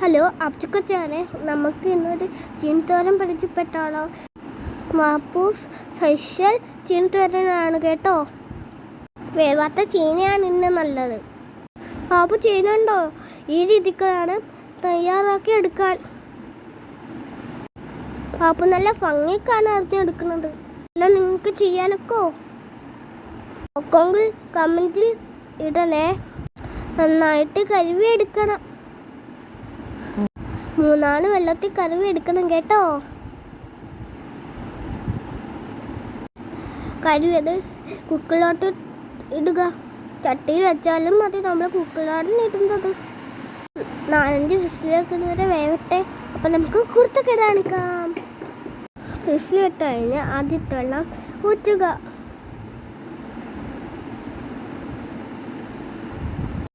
Hello അബ്ജുക്കച്ചാനെ നമുക്ക് ഇന്നൊരു ചീനത്തോരം പരിചയപ്പെട്ടാളോ മാപ്പൂസ് special ചീനത്തോരനാണ് കേട്ടോ വേവാത്ത ചീനയാണ് ഇന്ന് നല്ലത് ബാബു ചീന ഉണ്ടോ ഈ രീതിക്കാണ് തയ്യാറാക്കി എടുക്കാൻ. ബാബു നല്ല ഭംഗിക്കാണ് അറിഞ്ഞെടുക്കുന്നത്. അല്ല നിങ്ങൾക്ക് ചെയ്യാനൊക്കോ? ഒക്കെങ്കിൽ കമന്റിൽ ഇടണേ. നന്നായിട്ട് കരുവി മൂന്നാൽ വെള്ളത്തിൽ കറിവ് എടുക്കണം കേട്ടോ. കരുവത് കുക്കിലോട്ട് ഇടുക. ചട്ടിയിൽ വെച്ചാലും മതി നമ്മൾ കുക്കിലാണ് ഇടുന്നത്. നാലഞ്ച് ഫിസിലേക്ക് വരെ വേവട്ടെ. അപ്പം നമുക്ക് കുർത്തൊക്കെ കാണിക്കാം. ഫിസിലിട്ട് കഴിഞ്ഞ് ആദ്യത്തെ വെള്ളം ഊറ്റുക.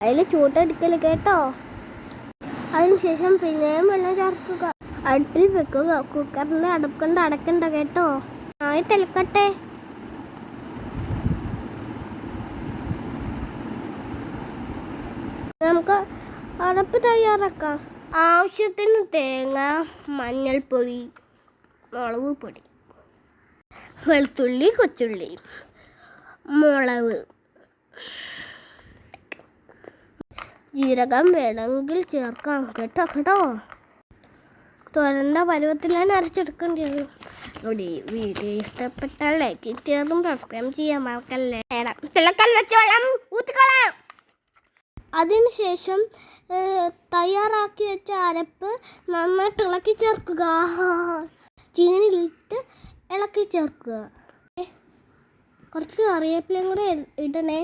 അതിൽ ചൂട്ടെടുക്കൽ കേട്ടോ. അതിനുശേഷം പിന്നെയും വെള്ളം ചേർക്കുക. അടുപ്പിൽ വെക്കുക. കുക്കറിന്റെ അടപ്പുകൊണ്ട് അടക്കണ്ട കേട്ടോ? ആയി തിളക്കട്ടെ. നമുക്ക് അടപ്പ് തയ്യാറാക്കാം. ആവശ്യത്തിന് തേങ്ങ മഞ്ഞൾപ്പൊടി മുളക് പൊടി വെളുത്തുള്ളി കൊച്ചുള്ളി മുളക് ജീരകം വേണമെങ്കിൽ ചേർക്കാം. കേട്ടോ കേട്ടോ? തുരണ്ട പരുവത്തിലാണ് അരച്ചെടുക്കേണ്ടത്. ഇവിടെ വീഡിയോ ഇഷ്ടപ്പെട്ടാൽ ലൈക്ക് ചേർന്നും സബ്സ്ക്രൈബ് ചെയ്യാൻ മറക്കല്ലേ വെച്ച വെള്ളം അതിനുശേഷം തയ്യാറാക്കി വെച്ച അരപ്പ് നന്നായിട്ട് ഇളക്കി ചേർക്കുക. ചീനിലിട്ട് ഇളക്കി ചേർക്കുക. കുറച്ച് കറിവേപ്പിലയും കൂടെ ഇടണേ.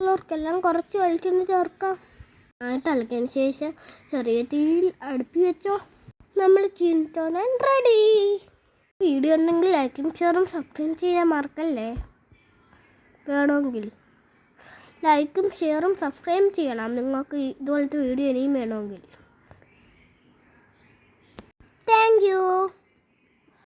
ഉള്ളവർക്കെല്ലാം കുറച്ച് വെളിച്ചെണ്ണ ചേർക്കാം. നന്നായിട്ട് ശേഷം ചെറിയ തീയിൽ അടുപ്പി വെച്ചോ. നമ്മൾ ചീനിത്തോണാൻ റെഡി വീഡിയോ ഉണ്ടെങ്കിൽ ലൈക്കും ഷെയറും സബ്സ്ക്രൈബ് ചെയ്യാൻ മറക്കല്ലേ? വേണമെങ്കിൽ ലൈക്കും ഷെയറും സബ്സ്ക്രൈബ് ചെയ്യണം. നിങ്ങൾക്ക് ഇതുപോലത്തെ വീഡിയോ ഇനിയും വേണമെങ്കിൽ. താങ്ക്